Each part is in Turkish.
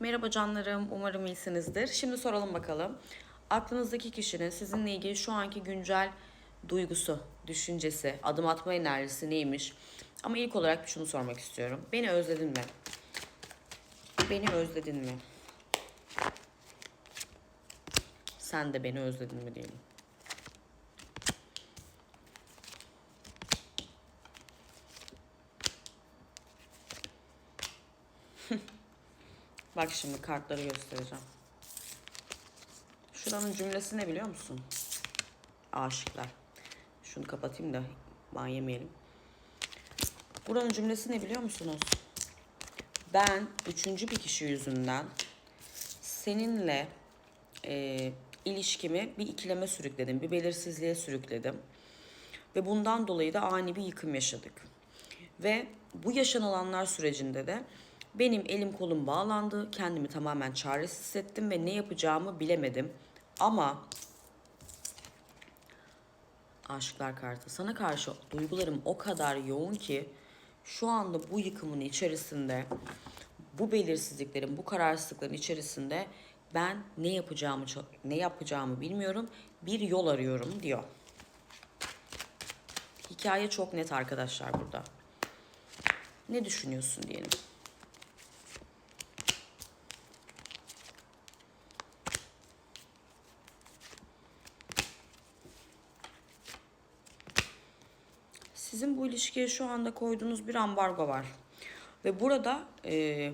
Merhaba canlarım, umarım iyisinizdir. Şimdi soralım bakalım. Aklınızdaki kişinin sizinle ilgili şu anki güncel duygusu, düşüncesi, adım atma enerjisi neymiş? Ama ilk olarak şunu sormak istiyorum. Beni özledin mi? Beni özledin mi? Sen de beni özledin mi diyelim. Bak şimdi kartları göstereceğim. Şuranın cümlesi ne biliyor musun? Aşıklar. Şunu kapatayım da ban yemeyelim. Buranın cümlesi ne biliyor musunuz? Ben üçüncü bir kişi yüzünden seninle e, ilişkimi bir ikileme sürükledim, bir belirsizliğe sürükledim. Ve bundan dolayı da ani bir yıkım yaşadık. Ve bu yaşanılanlar sürecinde de benim elim kolum bağlandı, kendimi tamamen çaresiz hissettim ve ne yapacağımı bilemedim. Ama Aşıklar kartı sana karşı duygularım o kadar yoğun ki şu anda bu yıkımın içerisinde, bu belirsizliklerin, bu kararsızlıkların içerisinde ben ne yapacağımı ne yapacağımı bilmiyorum. Bir yol arıyorum diyor. Hikaye çok net arkadaşlar burada. Ne düşünüyorsun diyelim. Sizin bu ilişkiye şu anda koyduğunuz bir ambargo var. Ve burada e,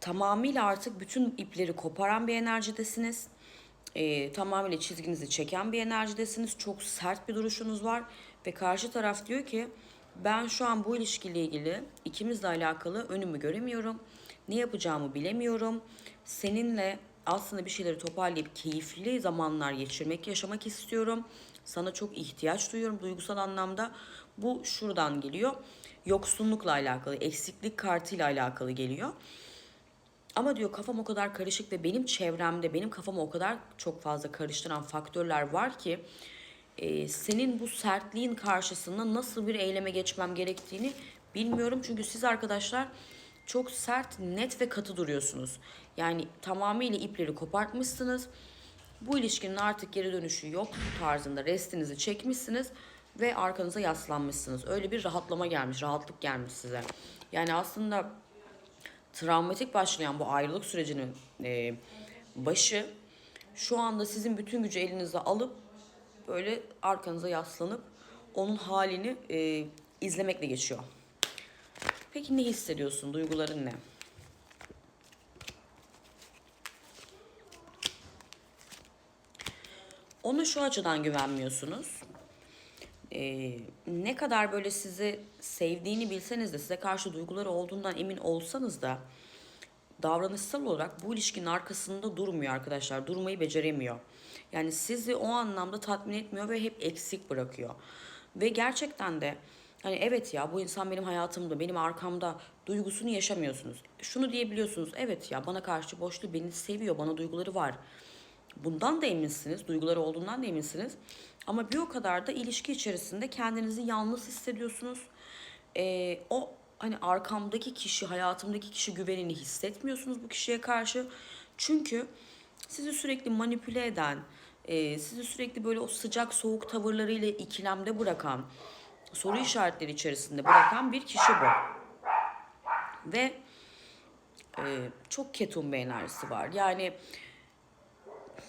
tamamıyla artık bütün ipleri koparan bir enerjidesiniz. E, tamamıyla çizginizi çeken bir enerjidesiniz. Çok sert bir duruşunuz var. Ve karşı taraf diyor ki ben şu an bu ilişkiyle ilgili ikimizle alakalı önümü göremiyorum. Ne yapacağımı bilemiyorum. Seninle aslında bir şeyleri toparlayıp keyifli zamanlar geçirmek, yaşamak istiyorum. Sana çok ihtiyaç duyuyorum duygusal anlamda. Bu şuradan geliyor. Yoksunlukla alakalı, eksiklik kartıyla alakalı geliyor. Ama diyor kafam o kadar karışık ve benim çevremde benim kafamı o kadar çok fazla karıştıran faktörler var ki e, senin bu sertliğin karşısında nasıl bir eyleme geçmem gerektiğini bilmiyorum. Çünkü siz arkadaşlar çok sert, net ve katı duruyorsunuz. Yani tamamıyla ipleri kopartmışsınız. Bu ilişkinin artık geri dönüşü yok tarzında restinizi çekmişsiniz ve arkanıza yaslanmışsınız. Öyle bir rahatlama gelmiş, rahatlık gelmiş size. Yani aslında travmatik başlayan bu ayrılık sürecinin e, başı şu anda sizin bütün gücü elinize alıp böyle arkanıza yaslanıp onun halini e, izlemekle geçiyor. Peki ne hissediyorsun? Duyguların ne? Ona şu açıdan güvenmiyorsunuz. Ee, ne kadar böyle sizi sevdiğini bilseniz de size karşı duyguları olduğundan emin olsanız da davranışsal olarak bu ilişkinin arkasında durmuyor arkadaşlar. Durmayı beceremiyor. Yani sizi o anlamda tatmin etmiyor ve hep eksik bırakıyor. Ve gerçekten de hani evet ya bu insan benim hayatımda, benim arkamda duygusunu yaşamıyorsunuz. Şunu diyebiliyorsunuz. Evet ya bana karşı boşluğu beni seviyor, bana duyguları var. Bundan da eminsiniz, duyguları olduğundan da eminsiniz. Ama bir o kadar da ilişki içerisinde kendinizi yalnız hissediyorsunuz. Ee, o hani arkamdaki kişi, hayatımdaki kişi güvenini hissetmiyorsunuz bu kişiye karşı. Çünkü sizi sürekli manipüle eden, e, sizi sürekli böyle o sıcak soğuk tavırlarıyla ikilemde bırakan, soru işaretleri içerisinde bırakan bir kişi bu. Ve e, çok ketum bir enerjisi var. Yani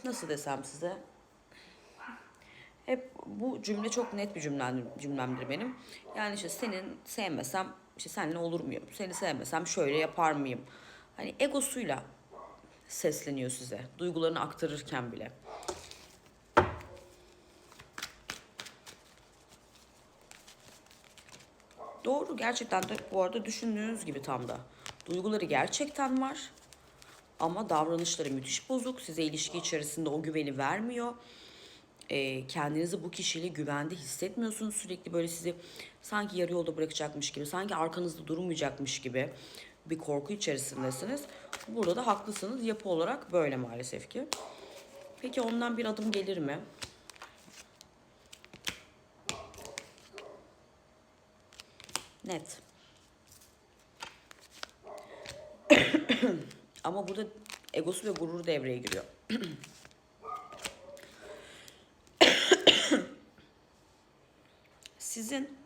nasıl desem size hep bu cümle çok net bir cümlemdir, cümlemdir benim. Yani işte senin sevmesem işte seninle olur muyum? Seni sevmesem şöyle yapar mıyım? Hani egosuyla sesleniyor size. Duygularını aktarırken bile. Doğru gerçekten de bu arada düşündüğünüz gibi tam da. Duyguları gerçekten var. Ama davranışları müthiş bozuk. Size ilişki içerisinde o güveni vermiyor. E, kendinizi bu kişiyle güvende hissetmiyorsunuz. Sürekli böyle sizi sanki yarı yolda bırakacakmış gibi, sanki arkanızda durmayacakmış gibi bir korku içerisindesiniz. Burada da haklısınız. Yapı olarak böyle maalesef ki. Peki ondan bir adım gelir mi? Net. Ama burada egosu ve gururu devreye giriyor. Sizin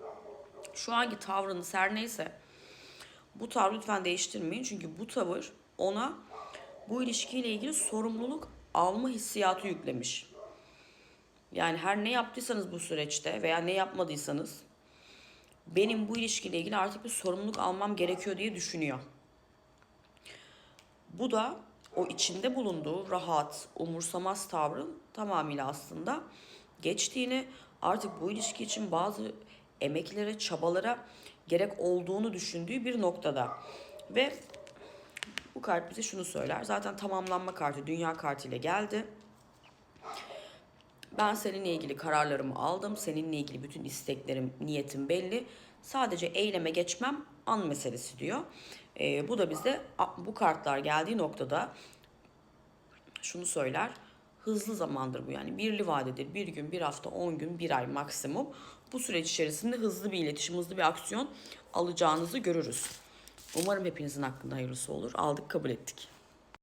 şu anki tavrınız her neyse bu tavrı lütfen değiştirmeyin. Çünkü bu tavır ona bu ilişkiyle ilgili sorumluluk alma hissiyatı yüklemiş. Yani her ne yaptıysanız bu süreçte veya ne yapmadıysanız benim bu ilişkiyle ilgili artık bir sorumluluk almam gerekiyor diye düşünüyor. Bu da o içinde bulunduğu rahat, umursamaz tavrın tamamıyla aslında geçtiğini, artık bu ilişki için bazı emeklere, çabalara gerek olduğunu düşündüğü bir noktada. Ve bu kart bize şunu söyler. Zaten tamamlanma kartı dünya kartıyla geldi. Ben seninle ilgili kararlarımı aldım. Seninle ilgili bütün isteklerim, niyetim belli. Sadece eyleme geçmem an meselesi diyor. Ee, bu da bize bu kartlar geldiği noktada şunu söyler. Hızlı zamandır bu yani birli vadedir. Bir gün, bir hafta, on gün, bir ay maksimum. Bu süreç içerisinde hızlı bir iletişim, hızlı bir aksiyon alacağınızı görürüz. Umarım hepinizin hakkında hayırlısı olur. Aldık, kabul ettik.